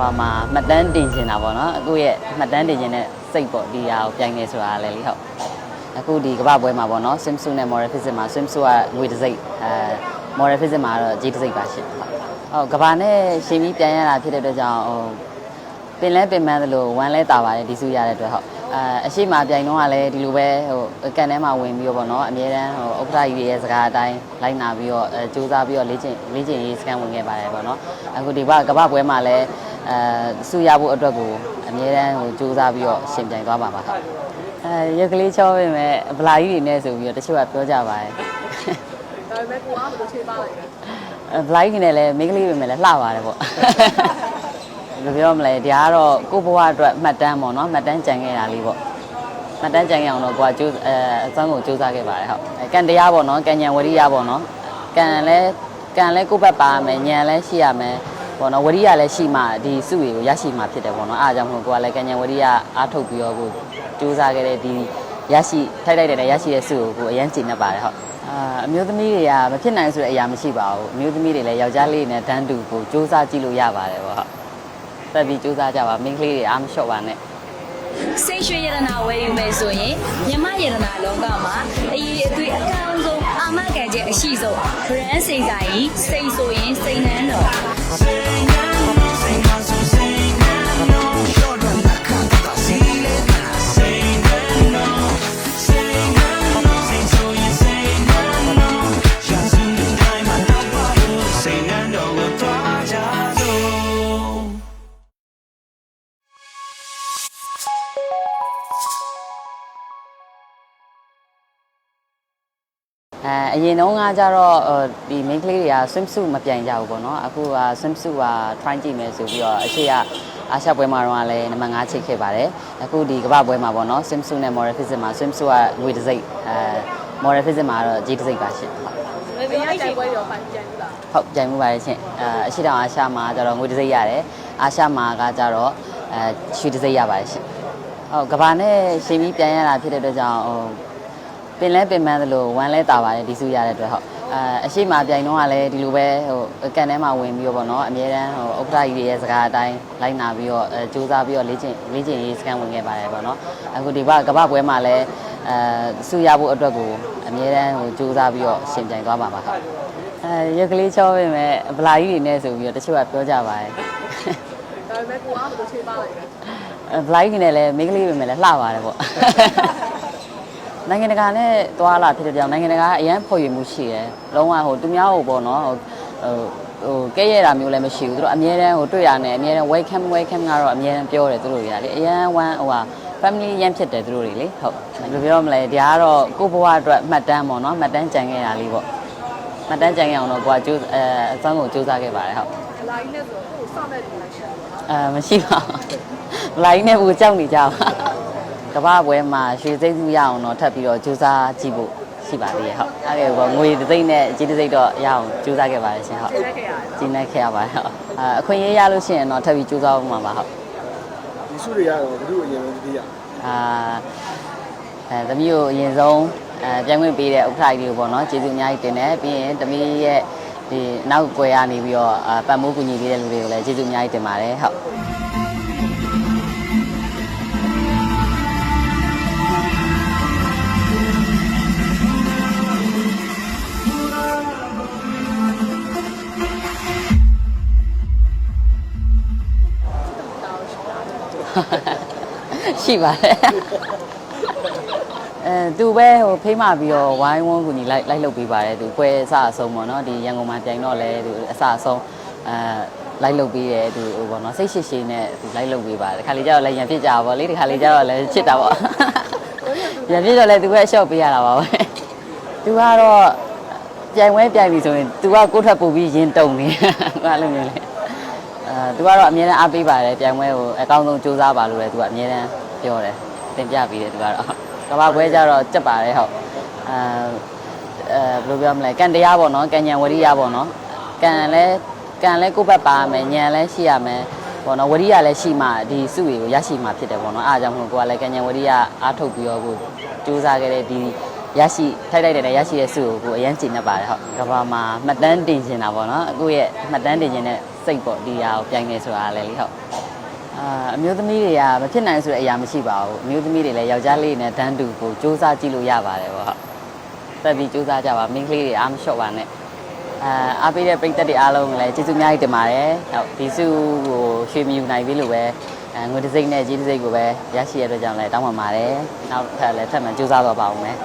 ဘာမှာမှတ်တမ်းတင်နေတာပေါ့နော်အခုရဲ့မှတ်တမ်းတင်ခြင်းနဲ့စိတ်ပေါ့ဒီဟာကိုပြိုင်နေဆိုတာလည်းလေဟုတ်အခုဒီကမ္ဘာပွဲမှာပေါ့နော် swimsuit နဲ့ model physics မှာ swimsuit ကငွေတစ်စိတ်အဲ model physics မှာတော့ကြီးတစ်စိတ်ပါရှင်ဟုတ်ဟုတ်ကမ္ဘာနဲ့ရှင်ပြီးပြန်ရတာဖြစ်တဲ့အတွက်ကြောင့်ဟိုပင်လဲပင်ပန်းသလိုဝမ်းလဲတာပါတယ်ဒီစုရတဲ့အတွက်ဟုတ်အဲအရှိမပြိုင်တော့ကလည်းဒီလိုပဲဟိုကန်ထဲမှာဝင်ပြီးတော့ပေါ့နော်အမြဲတမ်းဟိုဥက္ကဋ္ဌကြီးရဲ့စကားအတိုင်းလိုက်နာပြီးတော့အဲစူးစမ်းပြီးတော့လေ့ကျင့်လေ့ကျင့်ရေးစကန်ဝင်ခဲ့ပါတယ်ပေါ့နော်အခုဒီဘကမ္ဘာပွဲမှာလည်း အဲစုရဖို့အတွက်ကိုအမြဲတမ်းဟိုစူးစမ်းပြီးတော့ရှင်ပြိုင်သွားပါပါဟုတ်အဲရုပ်ကလေးချောပေမဲ့ဗလာကြီးတွေနဲ့ဆိုပြီးတော့တချို့ကပြောကြပါတယ်ဒါပေမဲ့ကိုအားမလို့ချေးပါလိုက်တယ်အဲဘလိုက်နေလည်းမိန်းကလေးပဲလည်းလှပါတယ်ပေါ့ဘယ်လိုပြောမလဲဒီကတော့ကိုယ့်ဘဝအတွက်မှတ်တမ်းပေါ့နော်မှတ်တမ်းကြံခဲ့တာလေးပေါ့မှတ်တမ်းကြံခဲ့အောင်တော့ကိုကကျိုးအဲအစွမ်းကိုစူးစမ်းခဲ့ပါတယ်ဟုတ်အဲကံတရားပေါ့နော်ကံဉဏ်ဝရိယပေါ့နော်ကံလည်းကံလည်းကိုယ့်ဘက်ပါမယ်ဉဏ်လည်းရှိရမယ် ပေါ့နော်ဝရိယလည်းရှိမှဒီစုတွေကိုရရှိမှဖြစ်တယ်ပေါ့နော်အားကြောင့်မို့ကိုကလည်းကံဉဏ်ဝရိယအားထုတ်ပြီးတော့ကိုစူးစမ်းခဲ့တဲ့ဒီရရှိထိုက်လိုက်တဲ့ရရှိတဲ့စုကိုကိုအရင်ကျင့်နေပါတယ်ဟုတ်အာအမျိုးသမီးတွေကမဖြစ်နိုင်ဆိုတဲ့အရာမရှိပါဘူးအမျိုးသမီးတွေလည်းယောက်ျားလေးနဲ့တန်းတူကိုစူးစမ်းကြည့်လို့ရပါတယ်ပေါ့ဟုတ်တက်ပြီးစူးစမ်းကြပါမိန်းကလေးတွေအားမလျှော့ပါနဲ့စိတ်ရွှေရတနာဝယ်ယူမယ်ဆိုရင်မြမရတနာလောကမှာအရေးအသွေးအကောင်းဆုံးအာမခံချက်အရှိဆုံး brand စိတ်ဆိုင်ကြီးစိတ်ဆိုရင်စိတ်နှမ်းတော် Sing အဲအရင်တုန်းကကျတော့ဟိုဒီ main ကလေးတွေက swimsuit မပြိုင်ကြဘူးပေါ့နော်အခုက swimsuit က try ကြည့်မယ်ဆိုပြီးတော့အရှိကအာရှပွဲမှာတော့လည်းနံပါတ်5ချိတ်ခဲ့ပါတယ်အခုဒီကမ္ဘာပွဲမှာပေါ့နော် swimsuit နဲ့ model physics မှာ swimsuit ကငွေတစ်စိတ်အဲ model physics မှာတော့ကြီးတစ်စိတ်ပါရှင်ဟုတ်ဘယ်လိုကြိုက်ပွဲရောပိုင်ပြန်ဘူးလားဟုတ်ကြိုင်မှုပါတယ်ရှင်အဲအရှိတောင်အာရှမှာကျတော့ငွေတစ်စိတ်ရတယ်အာရှမှာကကျတော့အဲရွှေတစ်စိတ်ရပါတယ်ရှင်ဟုတ်ကဘာနဲ့ရှင်ပြီးပြန်ရတာဖြစ်တဲ့အတွက်ကြောင့်ဟို ပင်လဲပင်ပန်းသလိုဝမ်းလဲတာပါတယ်ဒီစုရတဲ့အတွက်ဟုတ်အဲအရှိမပြိုင်တော့ကလည်းဒီလိုပဲဟိုကန်ထဲမှာဝင်ပြီးတော့ပေါ့နော်အမြဲတမ်းဟိုဥက္ကဋ္ဌကြီးရဲ့စကားအတိုင်းလိုက်နာပြီးတော့အဲစူးစမ်းပြီးတော့လေ့ကျင့်လေ့ကျင့်ရေးစကန်ဝင်ခဲ့ပါတယ်ပေါ့နော်အခုဒီဘကမ္ဘာပွဲမှာလည်းအဲစုရဖို့အတွက်ကိုအမြဲတမ်းဟိုစူးစမ်းပြီးတော့ရှင်ပြိုင်သွားပါပါဟုတ်အဲရုပ်ကလေးချောပေမဲ့ဗလာကြီးတွေနဲ့ဆိုပြီးတော့တချို့ကပြောကြပါတယ်ဒါပေမဲ့ကိုအားမလို့ချေးပါလိုက်တယ်အဲဗလာကြီးတွေနဲ့လည်းမိန်းကလေးပဲလည်းလှပါတယ်ပေါ့ နိုင်ငံတကာနဲ့သွားလာဖြစ်တဲ့ကြောင့်နိုင်ငံတကာကအရန်ဖော်ရွေမှုရှိတယ်လုံးဝဟိုသူများဟိုပေါ့နော်ဟိုဟိုဟိုကဲရတာမျိုးလည်းမရှိဘူးသူတို့အမြဲတမ်းဟိုတွေ့ရနဲ့အမြဲတမ်း welcome welcome ကတော့အမြဲတမ်းပြောတယ်သူတို့တွေကလေအရန်ဝမ်းဟိုဟာ family ရန်ဖြစ်တယ်သူတို့တွေလေဟုတ်ဘယ်လိုပြောမလဲဒီကတော့ကိုယ့်ဘဝအတွက်မှတ်တမ်းပေါ့နော်မှတ်တမ်းကြံခဲ့တာလေးပေါ့မှတ်တမ်းကြံခဲ့အောင်တော့ကိုကကျိုးအဲအစွမ်းကိုစူးစမ်းခဲ့ပါတယ်ဟုတ်ဒလာကြီးနဲ့ဆိုတော့ကိုစောင့်တဲ့လူလိုက်ရှာတယ်အဲမရှိပါဘူးလိုင်းနဲ့ဘူးကြောက်နေကြပါ ကမ္ဘာပွဲမှာရွှေစိမ့်စုရအောင်တော့ထပ်ပြီးတော့ကြိုးစားကြည့်ဖို့ရှိပါသေးရဲ့ဟုတ်အဲ့ဒါကငွေတစ်သိန်းနဲ့အကြီးတစ်သိန်းတော့ရအောင်ကြိုးစားခဲ့ပါတယ်ရှင်ဟုတ်လက်ခဲ့ရတယ်ကျင်းနေခဲ့ရပါတယ်ဟုတ်အဲအခွင့်အရေးရလို့ရှိရင်တော့ထပ်ပြီးကြိုးစားဖို့မှာပါဟုတ်ဒီစုတွေကတော့ဘယ်သူအရင်ဆုံးသိရအာအဲသမီးကိုအရင်ဆုံးအဲပြန်ဝင်ပေးတဲ့ဥက္ကဋ္ဌကြီးကိုပေါ့နော်ကျေးဇူးအများကြီးတင်တယ်ပြီးရင်သမီးရဲ့ဒီနောက်ကွယ်ကနေပြီးတော့အာပတ်မိုးကူညီပေးတဲ့လူတွေကိုလည်းကျေးဇူးအများကြီးတင်ပါတယ်ဟုတ် ရှိပါတယ်အဲသူပဲဟိုဖိမပြီးတော့ဝိုင်းဝန်းကူညီလိုက်လိုက်လုပ်ပေးပါတယ်သူပွဲအစအဆုံးပေါ့နော်ဒီရန်ကုန်မှာပြိုင်တော့လဲသူအစအဆုံးအဲလိုက်လုပ်ပေးတယ်သူဟိုပေါ့နော်စိတ်ရှိရှိနဲ့သူလိုက်လုပ်ပေးပါတယ်ဒီခါလေးကျတော့လည်းရံဖြစ်ကြပါဗောလေဒီခါလေးကျတော့လည်းချစ်တာဗောရံဖြစ်တော့လဲသူပဲအလျှော့ပေးရတာပါပဲသူကတော့ပြိုင်ပွဲပြိုင်ပြီဆိုရင်သူကကိုယ့်ထပ်ပို့ပြီးရင်တုံနေအဲ့လိုမျိုးလေအဲသူကတော့အမြဲတမ်းအားပေးပါတယ်ပြိုင်ပွဲကိုအကောင်းဆုံးစူးစမ်းပါလို့လည်းသူကအမြဲတမ်း ပြောတယ်တင်ပြပြီးတယ်သူကတော့ကမ္ဘာပွဲကျတော့ကြက်ပါတယ်ဟုတ်အဲအဲဘယ်လိုပြောမလဲကံတရားပေါ့နော်ကံဉဏ်ဝရိယပေါ့နော်ကံလည်းကံလည်းကိုယ့်ဘက်ပါမယ်ဉဏ်လည်းရှိရမယ်ပေါ့နော်ဝရိယလည်းရှိမှဒီစုတွေကိုရရှိမှဖြစ်တယ်ပေါ့နော်အားကြောင့်မို့ကိုကလည်းကံဉဏ်ဝရိယအားထုတ်ပြီးတော့ကိုစူးစမ်းခဲ့တဲ့ဒီရရှိထိုက်လိုက်တဲ့ရရှိတဲ့စုကိုကိုအရင်ကျင့်နေပါတယ်ဟုတ်ကမ္ဘာမှာမှတ်တမ်းတင်နေတာပေါ့နော်အခုရဲ့မှတ်တမ်းတင်ခြင်းနဲ့စိတ်စိတ်ပေါ့ဒီဟာကိုပြိုင်နေဆိုတာလည်းလေဟုတ် အာအမျိုးသမီးတွေကမဖြစ်နိုင်ဆိုတဲ့အရာမရှိပါဘူးအမျိုးသမီးတွေလည်းယောက်ျားလေးနဲ့တန်းတူကိုစူးစမ်းကြည့်လို့ရပါတယ်ပေါ့ဟုတ်တက်ပြီးစူးစမ်းကြပါမိန်းကလေးတွေအားမလျှော့ပါနဲ့အာအားပေးတဲ့ပရိသတ်တွေအားလုံးလည်းကျေးဇူးအများကြီးတင်ပါတယ်ဟုတ်ဒီစုကိုရွှေမြူနိုင်ပြီလို့ပဲအဲငွေတစ်စိမ့်နဲ့ကြီးတစ်စိမ့်ကိုပဲရရှိရတဲ့အတွက်ကြောင့်လည်းတောင်းပန်ပါတယ်နောက်ထပ်လည်းထပ်မံစူးစမ်းတော့ပါဦးမယ်